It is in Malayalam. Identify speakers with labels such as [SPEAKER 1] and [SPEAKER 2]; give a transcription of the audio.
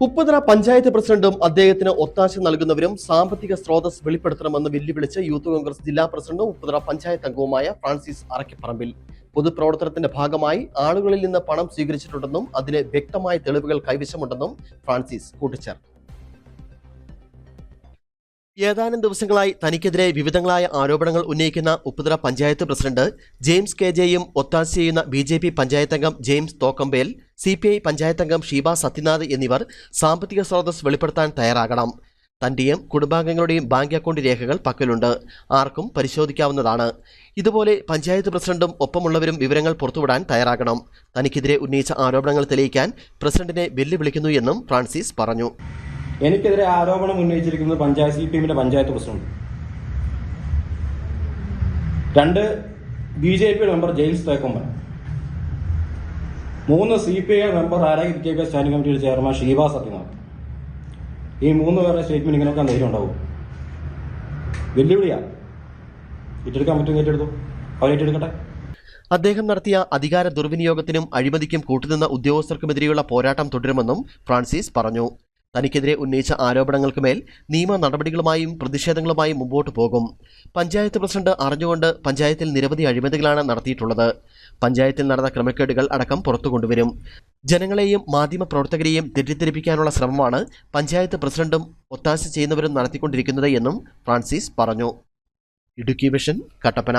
[SPEAKER 1] ഉപ്പുതറ പഞ്ചായത്ത് പ്രസിഡന്റും അദ്ദേഹത്തിന് ഒത്താശ നൽകുന്നവരും സാമ്പത്തിക സ്രോതസ് വെളിപ്പെടുത്തണമെന്ന് വെല്ലുവിളിച്ച് യൂത്ത് കോൺഗ്രസ് ജില്ലാ പ്രസിഡന്റും ഉപ്പുതറ പഞ്ചായത്ത് അംഗവുമായ ഫ്രാൻസിസ് അറക്കിപ്പറമ്പിൽ പൊതുപ്രവർത്തനത്തിന്റെ ഭാഗമായി ആളുകളിൽ നിന്ന് പണം സ്വീകരിച്ചിട്ടുണ്ടെന്നും അതിന് വ്യക്തമായ തെളിവുകൾ കൈവശമുണ്ടെന്നും ഫ്രാൻസിസ് കൂട്ടിച്ചേർത്തു. ഏതാനും ദിവസങ്ങളായി തനിക്കെതിരെ വിവിധങ്ങളായ ആരോപണങ്ങൾ ഉന്നയിക്കുന്ന Upputhara panchayat president James K ജെയും ഒത്താശ ചെയ്യുന്ന B J P പഞ്ചായത്തംഗം James Thokkambel C P I പഞ്ചായത്തംഗം Sheeba Sathyanath എന്നിവർ സാമ്പത്തിക സ്രോതസ് വെളിപ്പെടുത്താൻ തയ്യാറാകണം. തന്റെയും കുടുംബാംഗങ്ങളുടെയും ബാങ്ക് അക്കൗണ്ട് രേഖകൾ പക്കലുണ്ട്. ആർക്കും പരിശോധിക്കാവുന്നതാണ്. ഇതുപോലെ പഞ്ചായത്ത് പ്രസിഡന്റും ഒപ്പമുള്ളവരും വിവരങ്ങൾ പുറത്തുവിടാൻ തയ്യാറാകണം. തനിക്കെതിരെ ഉന്നയിച്ച ആരോപണങ്ങൾ തെളിയിക്കാൻ പ്രസിഡന്റിനെ വെല്ലുവിളിക്കുന്നു എന്നും ഫ്രാൻസിസ് പറഞ്ഞു.
[SPEAKER 2] എനിക്കെതിരെ ആരോപണം ഉന്നയിച്ചിരിക്കുന്നത് പഞ്ചായത്ത് സി പി എമ്മിന്റെ പഞ്ചായത്ത് പ്രസിഡന്റ്. രണ്ട് ബി ജെ പിയുടെ മെമ്പർ ജെയിംസ് തേക്കൊമ്പൻ. മൂന്ന് സി പി ഐ മെമ്പർ ആരോഗ്യ വിദ്യാഭ്യാസ സ്റ്റാൻഡിംഗ് കമ്മിറ്റിയുടെ ചെയർമാൻ ഷീബ സത്യനാഥ്. ഈ മൂന്ന് പേരുടെ സ്റ്റേറ്റ്മെന്റ് ഇങ്ങനെയൊക്കെ ധൈര്യം ഉണ്ടാവും. വെല്ലുവിളിയാ ഏറ്റെടുക്കാൻ പറ്റും ഏറ്റെടുത്തു? അവർ ഏറ്റെടുക്കട്ടെ.
[SPEAKER 1] അദ്ദേഹം നടത്തിയ അധികാര ദുർവിനിയോഗത്തിനും അഴിമതിക്കും കൂട്ടുനിന്ന ഉദ്യോഗസ്ഥർക്കുമെതിരെയുള്ള പോരാട്ടം തുടരുമെന്നും ഫ്രാൻസിസ് പറഞ്ഞു. തനിക്കെതിരെ ഉന്നയിച്ച ആരോപണങ്ങൾക്ക് മേൽ നിയമ നടപടികളുമായും പ്രതിഷേധങ്ങളുമായും മുമ്പോട്ട് പോകും. പഞ്ചായത്ത് പ്രസിഡന്റ് അറിഞ്ഞുകൊണ്ട് പഞ്ചായത്തിൽ നിരവധി അഴിമതികളാണ് നടത്തിയിട്ടുള്ളത്. പഞ്ചായത്തിൽ നടന്ന ക്രമക്കേടുകൾ അടക്കം പുറത്തു കൊണ്ടുവരും. ജനങ്ങളെയും മാധ്യമപ്രവർത്തകരെയും തെറ്റിദ്ധരിപ്പിക്കാനുള്ള ശ്രമമാണ് പഞ്ചായത്ത് പ്രസിഡന്റും ഒത്താശ ചെയ്യുന്നവരും നടത്തിക്കൊണ്ടിരിക്കുന്നത് എന്നും ഫ്രാൻസിസ് പറഞ്ഞു. ഇടുക്കി വിഷൻ കട്ടപ്പന